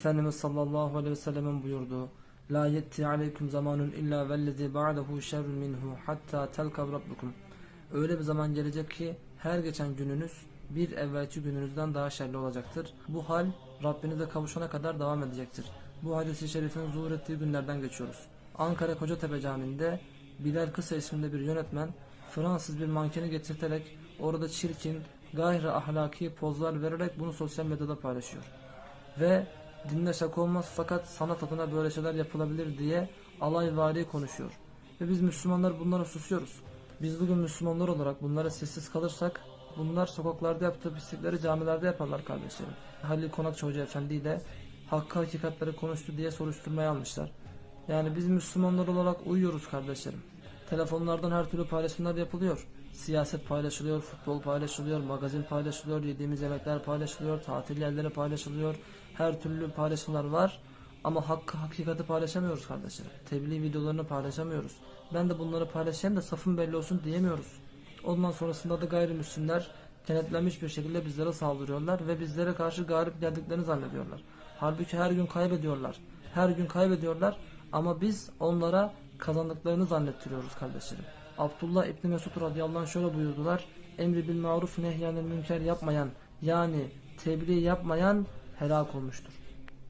Efendimiz sallallahu aleyhi ve sellem'in buyurduğu La yetti aleyküm zamanun illa vellezi ba'dehu şerrun minhu hatta telkav rabbukum Öyle bir zaman gelecek ki her geçen gününüz bir evvelki gününüzden daha şerli olacaktır. Bu hal Rabbinize kavuşana kadar devam edecektir. Bu hadisi şerifin zuhur ettiği günlerden geçiyoruz. Ankara Kocatepe Camii'nde Bilal Kısa isminde bir yönetmen Fransız bir mankeni getirterek orada çirkin, gayri ahlaki pozlar vererek bunu sosyal medyada paylaşıyor ve dinle şaka olmaz fakat sanat adına böyle şeyler yapılabilir diye alayvari konuşuyor. Ve biz Müslümanlar bunlara susuyoruz. Biz bugün Müslümanlar olarak bunlara sessiz kalırsak bunlar sokaklarda yaptığı pislikleri camilerde yaparlar kardeşlerim. Halil Konakçı Hoca Efendi ile hakkı hakikatleri konuştu diye soruşturmaya almışlar. Yani biz Müslümanlar olarak uyuyoruz kardeşlerim. Telefonlardan her türlü paylaşımlar yapılıyor. Siyaset paylaşılıyor, futbol paylaşılıyor, magazin paylaşılıyor, yediğimiz yemekler paylaşılıyor, tatil yerleri paylaşılıyor. Her türlü paylaşımlar var. Ama hakkı hakikati paylaşamıyoruz kardeşlerim. Tebliğ videolarını paylaşamıyoruz. Ben de bunları paylaşayım da safım belli olsun diyemiyoruz. Ondan sonrasında da gayrimüslimler kenetlenmiş bir şekilde bizlere saldırıyorlar ve bizlere karşı galip geldiklerini zannediyorlar. Halbuki her gün kaybediyorlar. Her gün kaybediyorlar ama biz onlara kazandıklarını zannettiriyoruz kardeşlerim. Abdullah İbni Mesud radıyallahu anh şöyle buyurdular. Emri bil maruf nehyanil münker yapmayan yani tebliğ yapmayan helak olmuştur.